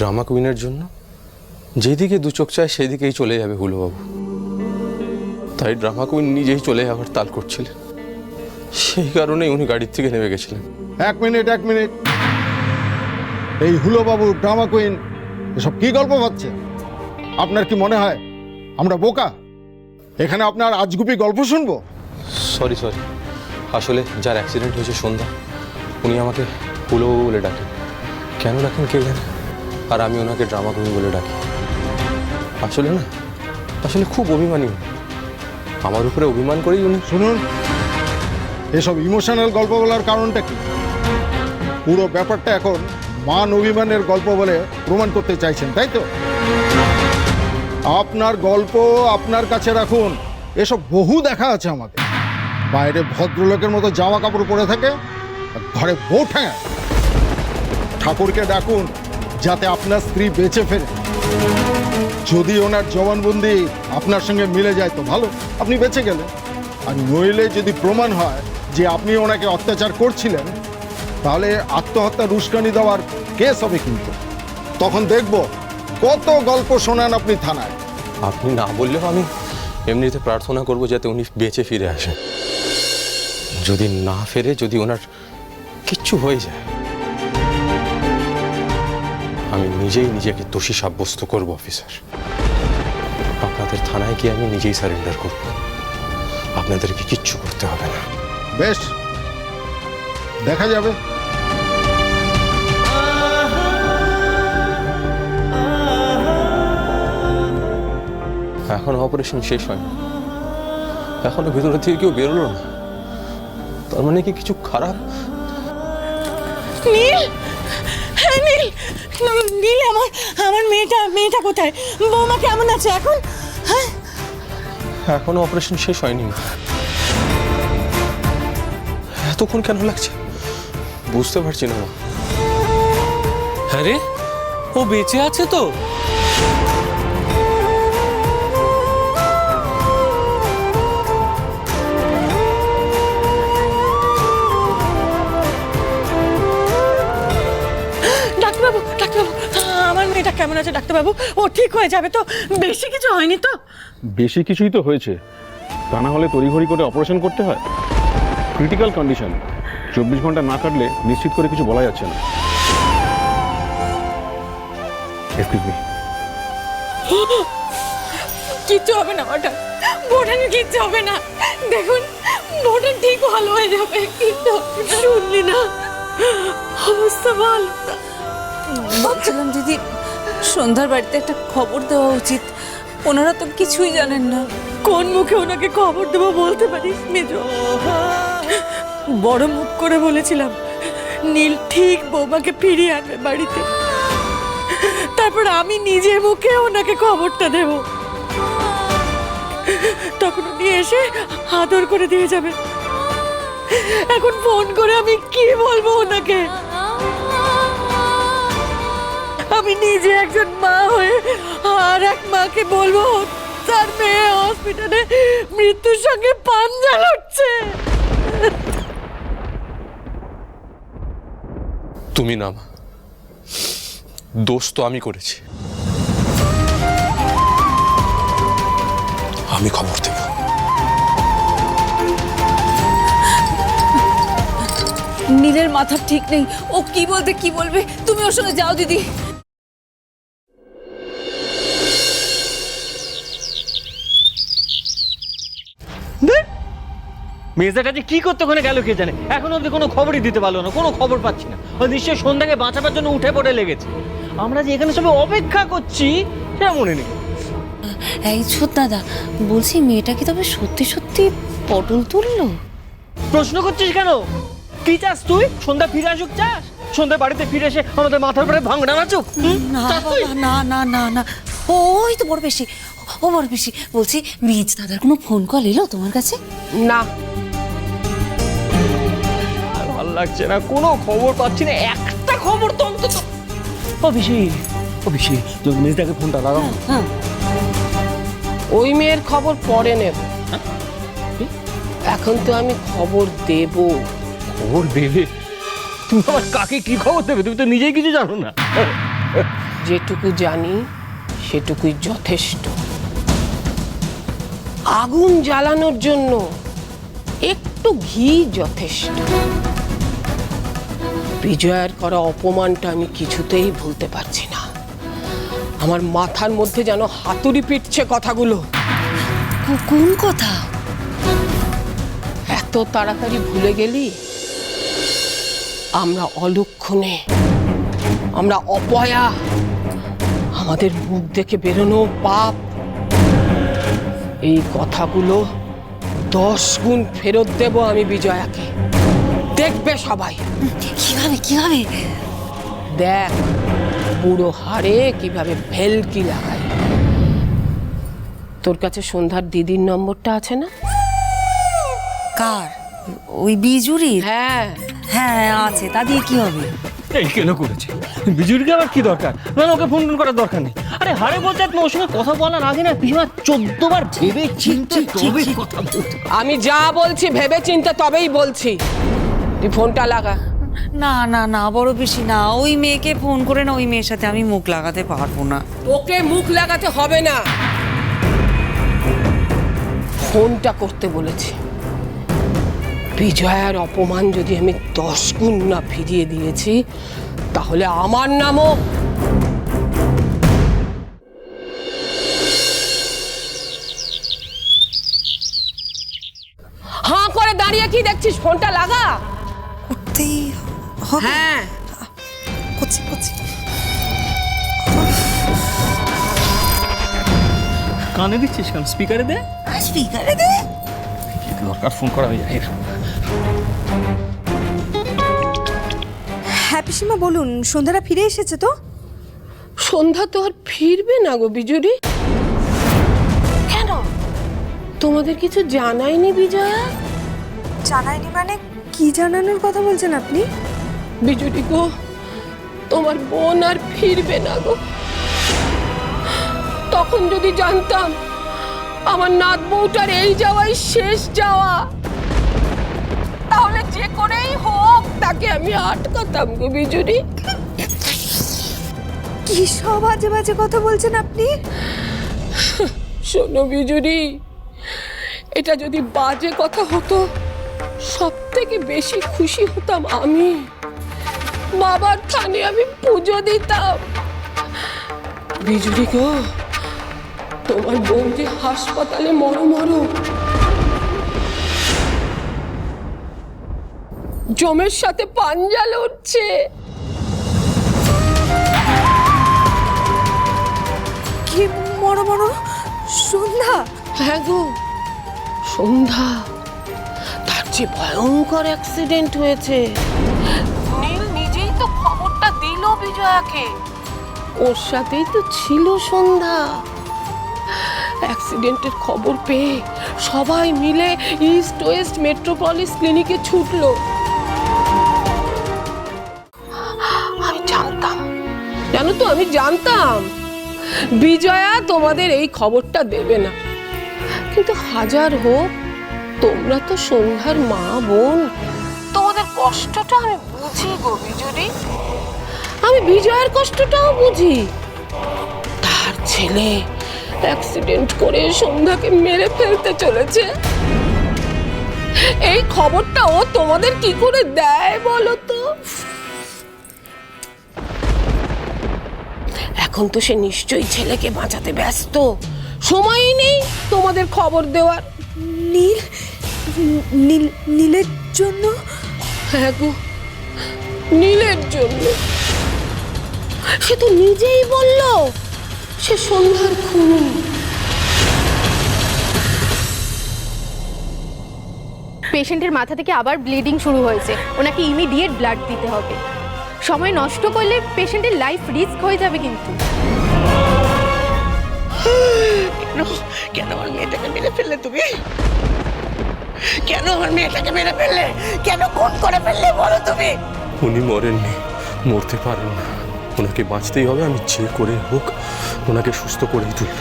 Drama কুইনের জন্য? যেদিকে দু চোখ চায় সেদিকেই চলে যাবে হুলোবাবু। তাই ড্রামা কুইন নিজেই চলে যাওয়ার তাল করছিলেন। সেই কারণেই উনি গাড়ির থেকে নেমে গেছিলেন। এক মিনিট এক মিনিট। এই হুলোবাবু ড্রামা কুইন এসব কি গল্প পাচ্ছে আপনার কি মনে হয় আমরা বোকা? এখানে আপনার আজগুবি গল্প শুনব? সরি সরি আসলে যার অ্যাক্সিডেন্ট হয়েছে সন্ধ্যা উনি আমাকে হুলোবাবু বলে ডাকেন। কেন ডাকেন কে জানে? আর আমি ওনাকে ড্রামা কুইন বলে ডাকি। আসলে না, আসলে খুব অভিমানী আমার উপরে অভিমান করেই উনি। শুনুন, এসব ইমোশনাল গল্প বলার কারণটা কি? পুরো ব্যাপারটা এখন মান অভিমানের গল্প বলে প্রমাণ করতে চাইছেন, তাই তো? আপনার গল্প আপনার কাছে রাখুন, এসব বহু দেখা আছে আমাদের বাইরে ভদ্রলোকের মতো জামা কাপড় পরে থাকে ঘরে বউ ঠেঙায় ঠাকুরকে ডাকুন যাতে আপনার স্ত্রী বেঁচে ফেরে। যদি ওনার জবানবন্দি আপনার সঙ্গে মিলে যায় তো ভালো, আপনি বেঁচে গেলেন। আর নইলে যদি প্রমাণ হয় যে আপনি ওনাকে অত্যাচার করছিলেন, তাহলে আত্মহত্যা উস্কানি দেওয়ার কেস হবে কিন্তু। তখন দেখব কত গল্প শোনান আপনি থানায়। আপনি না বললেও আমি এমনিতে প্রার্থনা করব যাতে উনি বেঁচে ফিরে আসেন। যদি না ফেরে, যদি ওনার কিচ্ছু হয়ে যায় আমি নিজেই নিজেকে দোষী সাব্যস্ত করব অফিসার। আপনাদের থানায় গিয়ে আমি নিজেই সারেন্ডার করব। আপনাদেরকে কিচ্ছু করতে হবে না। বেশ দেখা যাবে। এখনও অপারেশন শেষ হয়নি এখনও ভেতরের থেকে কেউ বেরোলো না। তার মানে কি কিছু খারাপ? নীল হ্যাঁ নীল নীল আমার আমার মেয়েটা মেয়েটা কোথায়? বৌমা কেমন আছে এখন? হ্যাঁ? এখনও অপারেশন শেষ হয়নি। এতক্ষণ কেন লাগছে? বুঝতে পারছি না আরে ও বেঁচে আছে তো। ডাক্তারবাবু ডাক্তারবাবু। আমার মেয়েটা কেমন আছে ডাক্তারবাবু? ও ঠিক হয়ে যাবে তো। বেশি কিছু হয়নি তো। বেশি কিছুই তো হয়েছে। তা না হলে তড়িঘড়ি করে অপারেশন করতে হয়? ক্রিটিক্যাল কন্ডিশন চব্বিশ ঘণ্টা না কাটলে নিশ্চিত করে কিছু বলা যাচ্ছে না। এক্সকিউজ মি কিচ্ছু হবে না ওটা বোটানি কিচ্ছু হবে না। দেখুন বোটান ঠিক ভালো হয়ে যাবে কিন্তু শুনলি না? অবস্থা ভালো না। ভাবছিলাম দিদি সন্ধ্যার বাড়িতে একটা খবর দেওয়া উচিত। ওনারা তো কিছুই জানেন না। কোন মুখে ওনাকে খবর দেবো বলতে পারিস মেজ বড় মুখ করে বলেছিলাম, নীল ঠিক বৌমাকে ফিরিয়ে আনবে বাড়িতে। তারপর আমি নিজে মুখে ওনাকে খবরটা দেব। তখন উনি এসে আদর করে দিয়ে যাবে এখন ফোন করে আমি কি বলব ওনাকে? আমি নিজে একজন মা হয়ে আর এক মাকে বলব তার মেয়ে হসপিটালে মৃত্যুর সঙ্গে পাঞ্জা লড়ছে। তুমি না মা দোষ তো আমি করেছি। আমি খবর দেব। নীলের মাথা ঠিক নেই। ও কি বলতে কি বলবে? তুমি ওর সঙ্গে যাও দিদি। মেজাটা যে কি করতে ওখানে গেল কে জানে? এখন অব্দি কোনো খবরই দিতে পারল না কোনো খবর পাচ্ছি না। ও নিশ্চয়ই সন্ধ্যাকে বাঁচাবার জন্য উঠে পড়ে লেগেছে। আমরা যে এখানে সবাই অপেক্ষা করছি সেটা মনে নেই। এই ছোট দাদা বলছি মেয়েটা কি তবে সত্যি সত্যি পটল তুললো? প্রশ্ন করছিস কেন? কি চাস তুই? সন্ধ্যা ফিরে আসুক চাস? সন্ধ্যা বাড়িতে ফিরে এসে আমাদের মাথার উপরে ভাঙড়া নাচুক? না না না না না। ওই তো বড় বেশি ও বড় বেশি। বলছি মেজ দাদার কোনো ফোন কল এলো তোমার কাছে? না। লাগছে না কোনো খবর পাচ্ছি না একটা খবর তো অন্তত। ও বেশি তুমি মেজদাকে ফোনটা লাগাও। হ্যাঁ ওই মেয়ের খবর পরে নেব। এখন তো আমি খবর দেব। খবর দেবে? তুমি আমার কাকে কি খবর দেবে? তুমি তো নিজেই কিছু জানো না। যেটুকু জানি সেটুকুই যথেষ্ট। আগুন জ্বালানোর জন্য একটু ঘি যথেষ্ট। বিজয়ের করা অপমানটা আমি কিছুতেই ভুলতে পারছি না। আমার মাথার মধ্যে যেন হাতুড়ি পিটছে কথাগুলো। কোন কথা? এত তাড়াতাড়ি ভুলে গেলি? আমরা অলক্ষণে আমরা অপয়া। আমাদের মুখ দেখে বেরোনো পাপ। এই কথাগুলো দশ গুণ ফেরত দেব আমি বিজয়াকে। দেখবে সবাই। কীভাবে কীভাবে? দেখ বুড়ো হাড়ে কীভাবে ভেলকি লাগায়। তোর কাছে সন্ধ্যার দিদির নম্বরটা আছে না? কার? ওই বিজুরির? হ্যাঁ। হ্যাঁ আছে। তা দিয়ে কি হবে? এই কেন করেছে? বিজুরিকে আবার কি দরকার? না ওকে ফোন টোন করার দরকার নেই। আরে হারে বলতে না ওর সঙ্গে কথা বলার আগে না পিসিমা চোদ্দবার ভেবে চিন্তে তবে কথা আমি যা বলছি ভেবে চিন্তে তবেই বলছি। তুই ফোনটা লাগা। না না না বড় বেশি না। ওই মেয়েকে ফোন করে না ওই মেয়ের সাথে আমি মুখ লাগাতে পারব না। ওকে মুখ লাগাতে হবে না। ফোনটা করতে বলেছি। বিজয়ার অপমান যদি আমি দশ গুণ না ফিরিয়ে দিয়েছি তাহলে আমার নামও হাঁ করে দাঁড়িয়ে কি দেখছিস? ফোনটা লাগা? করতেই হবে। হ্যাঁ। করছি করছি। কানে দিচ্ছিস কেন? স্পিকারে দে। স্পিকারে দে। দরকার ফোন করা হয়ে যায়। হ্যাঁ পিসিমা বলুন সন্ধ্যারা ফিরে এসেছে তো? সন্ধ্যা তো আর ফিরবে না গো বিজুরি কেন? তোমাদের কিছু জানায়নি বিজয়া? জানায়নি মানে কি জানানোর কথা বলছেন আপনি? বিজুটি গো তোমার বোন আর ফিরবে না গো। তখন যদি জানতাম আমার নাত বউটার এই যাওয়াই শেষ যাওয়া তাহলে যে করেই হোক তাকে আমি আটকাতাম গো বিজুরি কি সব বাজে বাজে কথা বলছেন আপনি? শোনো বিজুরি এটা যদি বাজে কথা হতো সব থেকে বেশি খুশি হতাম আমি। বাবার থানে আমি পুজো দিতাম। বিজুরি গো তোমার বোন যে হাসপাতালে মরো মরো। জমের সাথে পাঞ্জা লড়ছে। কি বড় বড় সন্ধ্যা? হ্যাঁ গো সন্ধ্যা। যে ভয়ঙ্কর অ্যাক্সিডেন্ট হয়েছে। নীল নিজেই তো খবরটা দিল বিজয়াকে। ওর সাথেই তো ছিল সন্ধ্যা। অ্যাক্সিডেন্টের খবর পেয়ে সবাই মিলে ইস্ট ওয়েস্ট মেট্রোপলিস ক্লিনিকে ছুটলো। আমি জানতাম। জানো তো আমি জানতাম। বিজয়া তোমাদের এই খবরটা দেবে না। কিন্তু হাজার হোক তোমরা তো সন্ধ্যার মা বোন। তোমাদের কষ্টটা আমি বুঝি গো বিজুরি আমি বিজয়ের কষ্টটাও বুঝি। তার ছেলে অ্যাক্সিডেন্ট করে সন্ধ্যাকে মেরে ফেলতে চলেছে। এই খবরটা ও তোমাদের কি করে দেয় বলো তো? এখন তো সে নিশ্চয়ই ছেলেকে বাঁচাতে ব্যস্ত। সময়ই নেই তোমাদের খবর দেওয়ার। নীল নীল নীলের জন্য? হ্যাঁ গো নীলের জন্য। সে তো নিজেই বলল সে সন্ধ্যার খুনি। পেশেন্টের মাথা থেকে আবার ব্লিডিং শুরু হয়েছে। ওনাকে ইমিডিয়েট ব্লাড দিতে হবে। সময় নষ্ট করলে পেশেন্টের লাইফ রিস্ক হয়ে যাবে কিন্তু। কেন আমার মেয়েটাকে মেরে ফেললে তুমি? কেন আমার মেয়েটাকে মেরে ফেললে? কেন খুন করে ফেললে বলো তুমি? উনি মরেননি, মরতে পারেন না। ওনাকে বাঁচতেই হবে, আমি যে করে হোক, ওনাকে সুস্থ করেই তুলব।